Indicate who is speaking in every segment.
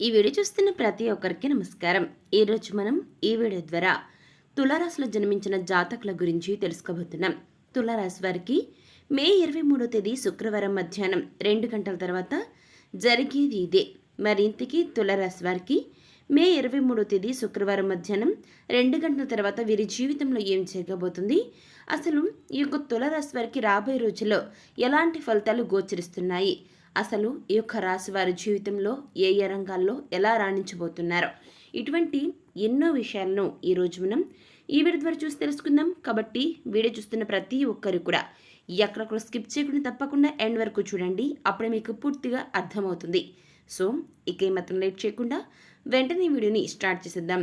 Speaker 1: ఈ వీడియో చూస్తున్న ప్రతి ఒక్కరికి నమస్కారం. ఈరోజు మనం ఈ వీడియో ద్వారా తులారాశిలో జన్మించిన జాతకుల గురించి తెలుసుకోబోతున్నాం. తులారాశి వారికి మే ఇరవై మూడో తేదీ శుక్రవారం మధ్యాహ్నం రెండు గంటల తర్వాత జరిగేది ఇదే. మరి ఇంతకీ తులారాశి వారికి మే ఇరవై మూడో తేదీ శుక్రవారం మధ్యాహ్నం రెండు గంటల తర్వాత వీరి జీవితంలో ఏం జరగబోతుంది? అసలు ఈ యొక్క తులారాశి వారికి రాబోయే రోజుల్లో ఎలాంటి ఫలితాలు గోచరిస్తున్నాయి? అసలు ఈ యొక్క రాశి వారి జీవితంలో ఏ ఏ రంగాల్లో ఎలా రాణించబోతున్నారో? ఇటువంటి ఎన్నో విషయాలను ఈరోజు మనం ఈ వీడియో ద్వారా చూసి తెలుసుకుందాం. కాబట్టి వీడియో చూస్తున్న ప్రతి ఒక్కరు కూడా ఎక్కడక్కడ స్కిప్ చేయకుండా తప్పకుండా ఎండ్ వరకు చూడండి. అప్పుడే మీకు పూర్తిగా అర్థమవుతుంది. సో ఇక మాత్రం లేట్ చేయకుండా వెంటనే వీడియోని స్టార్ట్ చేసేద్దాం.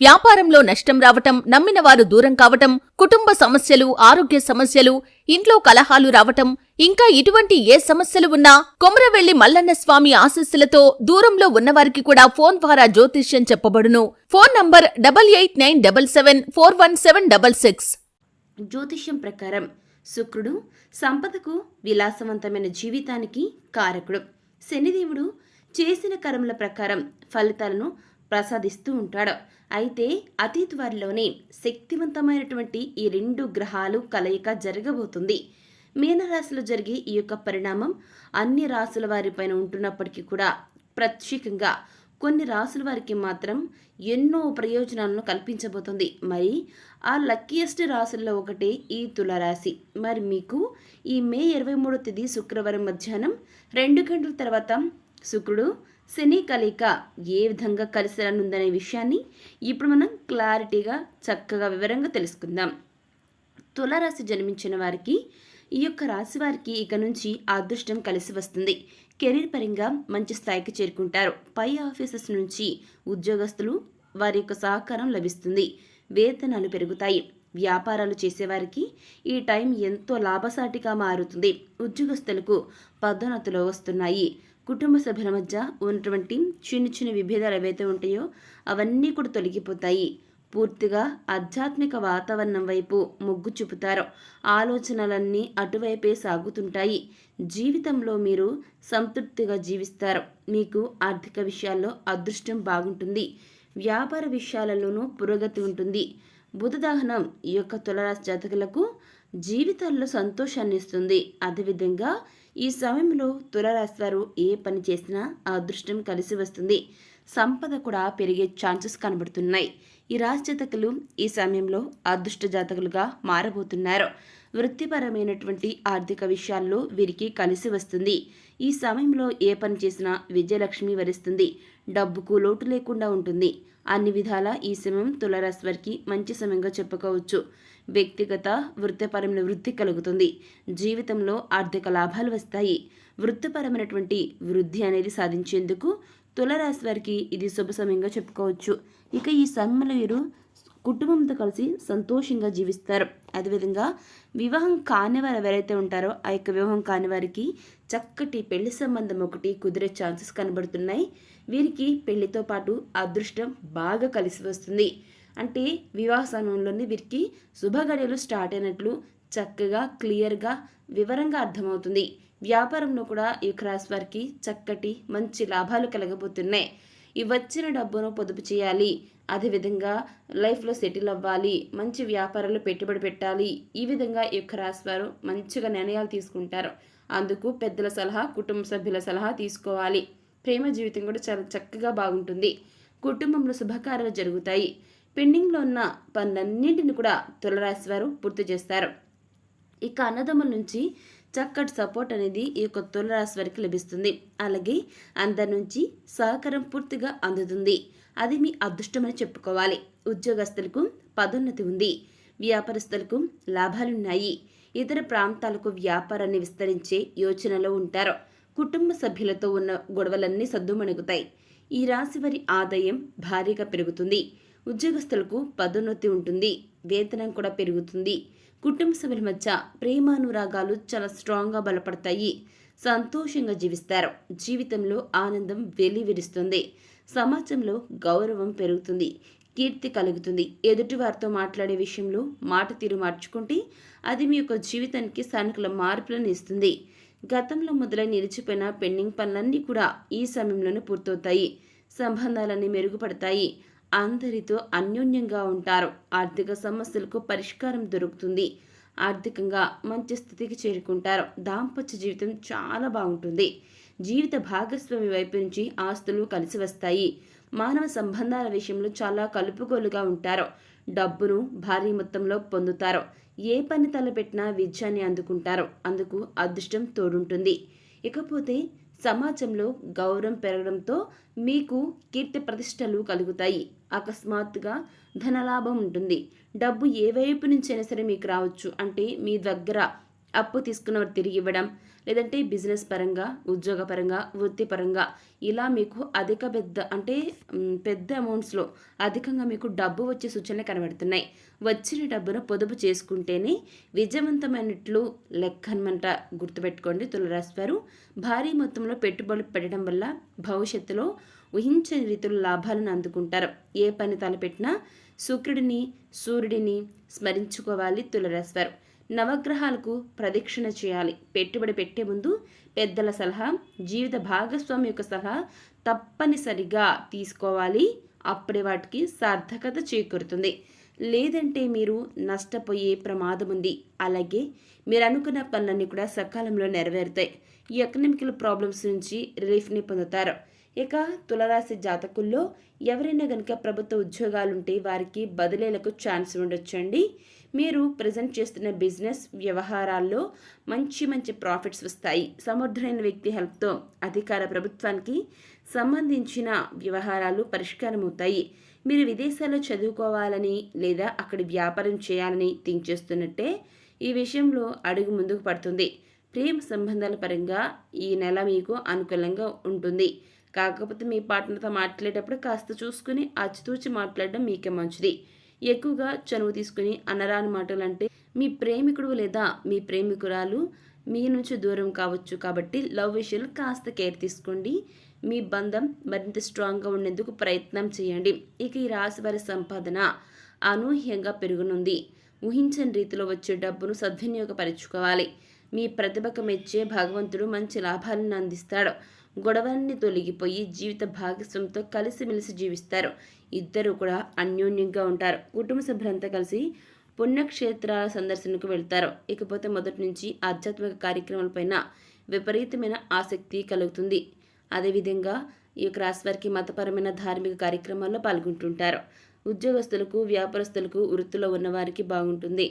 Speaker 2: వ్యాపారంలో నష్టం రావటం నమ్మిన వారు దూరం కావటం కుటుంబ సమస్యలు ఆరోగ్య సమస్యలు ఇంట్లో కలహాలు రావటం ఇంకా ఇటువంటి ఏ సమస్యలు ఉన్నా కొమరవెల్లి మల్లన్న స్వామి ఆశస్సులతో దూరంలో ఉన్నవారికి కూడా ఫోన్ ద్వారా జ్యోతిష్యం చెప్పబడును. Phone number double eight nine double seven four one seven double six.
Speaker 1: జ్యోతిష్యం ప్రకారం శుక్రుడు సంపదకు విలాసవంతమైన జీవితానికి కారకుడు. శనిదేవుడు చేసిన కర్మల ప్రకారం ఫలితాలను ప్రసాదిస్తూ ఉంటాడు. అయితే అతి త్వరలోనే శక్తివంతమైనటువంటి ఈ రెండు గ్రహాలు కలయిక జరగబోతుంది. మీనరాశిలో జరిగే ఈ యొక్క పరిణామం అన్ని రాసుల వారిపైన ఉంటున్నప్పటికీ కూడా ప్రత్యేకంగా కొన్ని రాసుల వారికి మాత్రం ఎన్నో ప్రయోజనాలను కల్పించబోతుంది. మరి ఆ లక్కీయెస్ట్ రాసుల్లో ఒకటే ఈ తులరాశి. మరి మీకు ఈ మే ఇరవై మూడో తేదీ శుక్రవారం మధ్యాహ్నం రెండు గంటల తర్వాత శుక్రుడు శని కలయిక ఏ విధంగా కలిసి రానుందనే విషయాన్ని ఇప్పుడు మనం క్లారిటీగా చక్కగా వివరంగా తెలుసుకుందాం. తులారాశి జన్మించిన వారికి ఈ యొక్క రాశి వారికి ఇక నుంచి అదృష్టం కలిసి వస్తుంది. కెరీర్ పరంగా మంచి స్థాయికి చేరుకుంటారు. పై ఆఫీసర్స్ నుంచి ఉద్యోగస్తులు వారి యొక్క సహకారం లభిస్తుంది. వేతనాలు పెరుగుతాయి. వ్యాపారాలు చేసేవారికి ఈ టైం ఎంతో లాభసాటిగా మారుతుంది. ఉద్యోగస్తులకు పదోన్నతులు వస్తున్నాయి. కుటుంబ సభ్యుల మధ్య ఉన్నటువంటి చిన్న చిన్న విభేదాలు ఏవైతే ఉంటాయో అవన్నీ కూడా తొలగిపోతాయి. పూర్తిగా ఆధ్యాత్మిక వాతావరణం వైపు మొగ్గు చూపుతారు. ఆలోచనలన్నీ అటువైపే సాగుతుంటాయి. జీవితంలో మీరు సంతృప్తిగా జీవిస్తారు. మీకు ఆర్థిక విషయాల్లో అదృష్టం బాగుంటుంది. వ్యాపార విషయాలలోనూ పురోగతి ఉంటుంది. బుధదహనం ఈ యొక్క తులరాశి జాతకులకు జీవితాల్లో సంతోషాన్ని ఇస్తుంది. అదేవిధంగా ఈ సమయంలో తులరాశి వారు ఏ పని చేసినా అదృష్టం కలిసి వస్తుంది. సంపద కూడా పెరిగే ఛాన్సెస్ కనబడుతున్నాయి. ఈ రాశి జాతకులు ఈ సమయంలో అదృష్ట జాతకులుగా మారబోతున్నారు. వృత్తిపరమైనటువంటి ఆర్థిక విషయాల్లో వీరికి కలిసి వస్తుంది. ఈ సమయంలో ఏ పని చేసినా విజయలక్ష్మి వరిస్తుంది. డబ్బుకు లోటు లేకుండా ఉంటుంది. అన్ని విధాల ఈ సమయం తులరాశి వారికి మంచి సమయంగా చెప్పుకోవచ్చు. వ్యక్తిగత వృత్తిపరమైన వృద్ధి కలుగుతుంది. జీవితంలో ఆర్థిక లాభాలు వస్తాయి. వృత్తిపరమైనటువంటి వృద్ధి అనేది సాధించేందుకు తులరాశి వారికి ఇది శుభ సమయంగా చెప్పుకోవచ్చు. ఇక ఈ సమయంలో వీరు కుటుంబంతో కలిసి సంతోషంగా జీవిస్తారు. అదేవిధంగా వివాహం కాని వారు ఎవరైతే ఉంటారో ఆ యొక్క వివాహం కాని వారికి చక్కటి పెళ్ళి సంబంధం ఒకటి కుదిరే ఛాన్సెస్ కనబడుతున్నాయి. వీరికి పెళ్ళితో పాటు అదృష్టం బాగా కలిసి వస్తుంది. అంటే వివాహ సమయంలోనే వీరికి శుభగడియలు స్టార్ట్ అయినట్లు చక్కగా క్లియర్గా వివరంగా అర్థమవుతుంది. వ్యాపారంలో కూడా ఈ క్రాస్ వారికి చక్కటి మంచి లాభాలు కలగబోతున్నాయి. ఈ వచ్చిన డబ్బును పొదుపు చేయాలి. అదేవిధంగా లైఫ్లో సెటిల్ అవ్వాలి మంచి వ్యాపారాలు పెట్టుబడి పెట్టాలి ఈ విధంగా ఈ యొక్క రాశి వారు మంచిగా నిర్ణయాలు తీసుకుంటారు. అందుకు పెద్దల సలహా కుటుంబ సభ్యుల సలహా తీసుకోవాలి. ప్రేమ జీవితం కూడా చాలా చక్కగా బాగుంటుంది. కుటుంబంలో శుభకార్యాలు జరుగుతాయి. పెండింగ్లో ఉన్న పనులన్నింటిని కూడా తులరాశి వారు పూర్తి చేస్తారు. ఇక అన్నదమ్ముల నుంచి చక్కటి సపోర్ట్ అనేది ఈ యొక్క తులరాశి వారికి లభిస్తుంది. అలాగే అందరి నుంచి సహకారం పూర్తిగా అందుతుంది. అది మీ అదృష్టమని చెప్పుకోవాలి. ఉద్యోగస్తులకు పదోన్నతి ఉంది. వ్యాపారస్తులకు లాభాలున్నాయి. ఇతర ప్రాంతాలకు వ్యాపారాన్ని విస్తరించే యోచనలో ఉంటారు. కుటుంబ సభ్యులతో ఉన్న గొడవలన్నీ సద్దుమణుగుతాయి ఈ రాశి వారి ఆదాయం భారీగా పెరుగుతుంది. ఉద్యోగస్తులకు పదోన్నతి ఉంటుంది. వేతనం కూడా పెరుగుతుంది. కుటుంబ సభ్యుల మధ్య ప్రేమానురాగాలు చాలా స్ట్రాంగ్గా బలపడతాయి. సంతోషంగా జీవిస్తారు. జీవితంలో ఆనందం వెలివిరుస్తుంది. సమాజంలో గౌరవం పెరుగుతుంది. కీర్తి కలుగుతుంది. ఎదుటివారితో మాట్లాడే విషయంలో మాట తీరు మార్చుకుంటే అది మీ యొక్క జీవితానికి సానుకూల మార్పులను ఇస్తుంది. గతంలో మొదలై నిలిచిపోయిన పెండింగ్ పనులన్నీ కూడా ఈ సమయంలోనే పూర్తవుతాయి. సంబంధాలన్నీ మెరుగుపడతాయి. అందరితో అన్యోన్యంగా ఉంటారు. ఆర్థిక సమస్యలకు పరిష్కారం దొరుకుతుంది. ఆర్థికంగా మంచి స్థితికి చేరుకుంటారు. దాంపత్య జీవితం చాలా బాగుంటుంది. జీవిత భాగస్వామి వైపు నుంచి ఆస్తులు కలిసి వస్తాయి. మానవ సంబంధాల విషయంలో చాలా కలుపుగోలుగా ఉంటారు. డబ్బును భారీ మొత్తంలో పొందుతారు. ఏ పని తలపెట్టినా విజయాన్ని అందుకుంటారు. అందుకు అదృష్టం తోడుంటుంది. ఇకపోతే సమాజంలో గౌరవం పెరగడంతో మీకు కీర్తి ప్రతిష్టలు కలుగుతాయి. అకస్మాత్తుగా ధనలాభం ఉంటుంది. డబ్బు ఏ వైపు నుంచైనా సరే మీకు రావచ్చు. అంటే మీ దగ్గర అప్పు తీసుకున్నవారు తిరిగి ఇవ్వడం లేదంటే బిజినెస్ పరంగా ఉద్యోగ పరంగా వృత్తిపరంగా ఇలా మీకు అధిక పెద్ద అంటే పెద్ద అమౌంట్స్లో అధికంగా మీకు డబ్బు వచ్చే సూచనలు కనబడుతున్నాయి. వచ్చిన డబ్బును పొదుపు చేసుకుంటేనే విజయవంతమైనట్లు లెక్క అనమాట గుర్తుపెట్టుకోండి తులరాశి వారు. భారీ మొత్తంలో పెట్టుబడులు పెట్టడం వల్ల భవిష్యత్తులో ఊహించని రీతిలో లాభాలను అందుకుంటారు. ఏ పని తలపెట్టినా శుక్రుడిని సూర్యుడిని స్మరించుకోవాలి తులరాశి నవగ్రహాలకు ప్రదక్షిణ చేయాలి. పెట్టుబడి పెట్టే ముందు పెద్దల సలహా జీవిత భాగస్వామి యొక్క సలహా తప్పనిసరిగా తీసుకోవాలి. అప్పుడే వాటికి సార్థకత చేకూరుతుంది. లేదంటే మీరు నష్టపోయే ప్రమాదం ఉంది. అలాగే మీరు అనుకున్న పనులన్నీ కూడా సకాలంలో నెరవేరుతాయి. ఎకనామికల్ ప్రాబ్లమ్స్ నుంచి రిలీఫ్ని పొందుతారు. ఇక తులరాశి జాతకుల్లో ఎవరైనా కనుక ప్రభుత్వ ఉద్యోగాలుంటే వారికి బదిలీలకు ఛాన్స్ ఉండొచ్చండి. మీరు ప్రజెంట్ చేస్తున్న బిజినెస్ వ్యవహారాల్లో మంచి మంచి ప్రాఫిట్స్ వస్తాయి. సమర్థుడైన వ్యక్తి హెల్ప్తో అధికార ప్రభుత్వానికి సంబంధించిన వ్యవహారాలు పరిష్కారమవుతాయి. మీరు విదేశాల్లో చదువుకోవాలని లేదా అక్కడ వ్యాపారం చేయాలని థింక్ చేస్తున్నట్టే ఈ విషయంలో అడుగు ముందుకు పడుతుంది. ప్రేమ సంబంధాల పరంగా ఈ నెల మీకు అనుకూలంగా ఉంటుంది. కాకపోతే మీ పార్ట్నర్తో మాట్లాడేటప్పుడు కాస్త చూసుకుని అచ్చితూచి మాట్లాడడం మీకే మంచిది. ఎక్కువగా చనువు తీసుకుని అనరాని మాటలు అంటే మీ ప్రేమికుడు లేదా మీ ప్రేమికురాలు మీ నుంచి దూరం కావచ్చు కాబట్టి లవ్ విషయాలు కాస్త కేర్ తీసుకోండి. మీ బంధం మరింత స్ట్రాంగ్గా ఉండేందుకు ప్రయత్నం చేయండి. ఇక ఈ రాశి వారి సంపాదన అనూహ్యంగా పెరుగునుంది. ఊహించని రీతిలో వచ్చే డబ్బును సద్వినియోగపరచుకోవాలి. మీ ప్రతిభకు మెచ్చే భగవంతుడు మంచి లాభాలను అందిస్తాడు. గొడవలన్నీ తొలగిపోయి జీవిత భాగస్వామితో కలిసిమెలిసి జీవిస్తారు. ఇద్దరు కూడా అన్యోన్యంగా ఉంటారు. కుటుంబ సభ్యులంతా కలిసి పుణ్యక్షేత్రాల సందర్శనకు వెళ్తారు. ఇకపోతే మొదటి నుంచి ఆధ్యాత్మిక కార్యక్రమాలపైన విపరీతమైన ఆసక్తి కలుగుతుంది. అదేవిధంగా ఈ యొక్క రాశి వారికి మతపరమైన ధార్మిక కార్యక్రమాల్లో పాల్గొంటుంటారు. ఉద్యోగస్తులకు వ్యాపారస్తులకు వృత్తిలో ఉన్నవారికి బాగుంటుంది.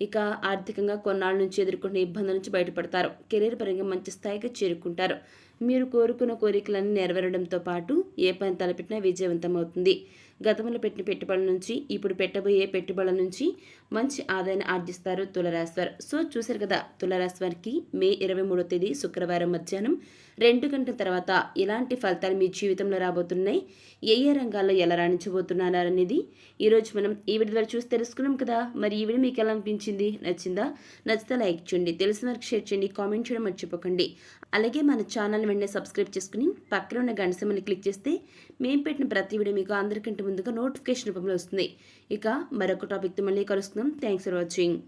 Speaker 1: ఇక ఆర్థికంగా కొన్నాళ్ళ నుంచి ఎదుర్కొంటున్న ఇబ్బందుల నుంచి బయటపడతారు. కెరీర్ పరంగా మంచి స్థాయికి చేరుకుంటారు. మీరు కోరుకున్న కోరికలన్నీ నెరవేరడంతో పాటు ఏ పని తలపెట్టినా విజయవంతం అవుతుంది గతంలో పెట్టిన పెట్టుబడుల నుంచి ఇప్పుడు పెట్టబోయే పెట్టుబడుల నుంచి మంచి ఆదాయాన్ని ఆర్జిస్తారు తులరాశి వారు. సో చూశారు కదా తులరాశి వారికి మే ఇరవై మూడో తేదీ శుక్రవారం మధ్యాహ్నం. రెండు గంటల తర్వాత ఎలాంటి ఫలితాలు మీ జీవితంలో రాబోతున్నాయి. ఏ ఏ రంగాల్లో ఎలా రాణించబోతున్నారు అనేది ఈరోజు మనం ఈ వీడియో ద్వారా చూసి తెలుసుకున్నాం కదా. మరి ఈ వీడియో మీకు ఎలా అనిపించింది? నచ్చిందా? నచ్చితే లైక్ చేయండి. తెలిసిన వరకు షేర్ చేయండి. కామెంట్ చేయడం మర్చిపోకండి. అలాగే మన ఛానల్ వెంటనే సబ్స్క్రైబ్ చేసుకుని పక్కన ఉన్న గంట క్లిక్ చేస్తే మేము పెట్టిన ప్రతి వీడియో మీకు అందరికంటే ముందుగా నోటిఫికేషన్ రూపంలో వస్తుంది. ఇక మరొక టాపిక్తో మళ్ళీ కలుస్తున్నాం. Thanks for watching.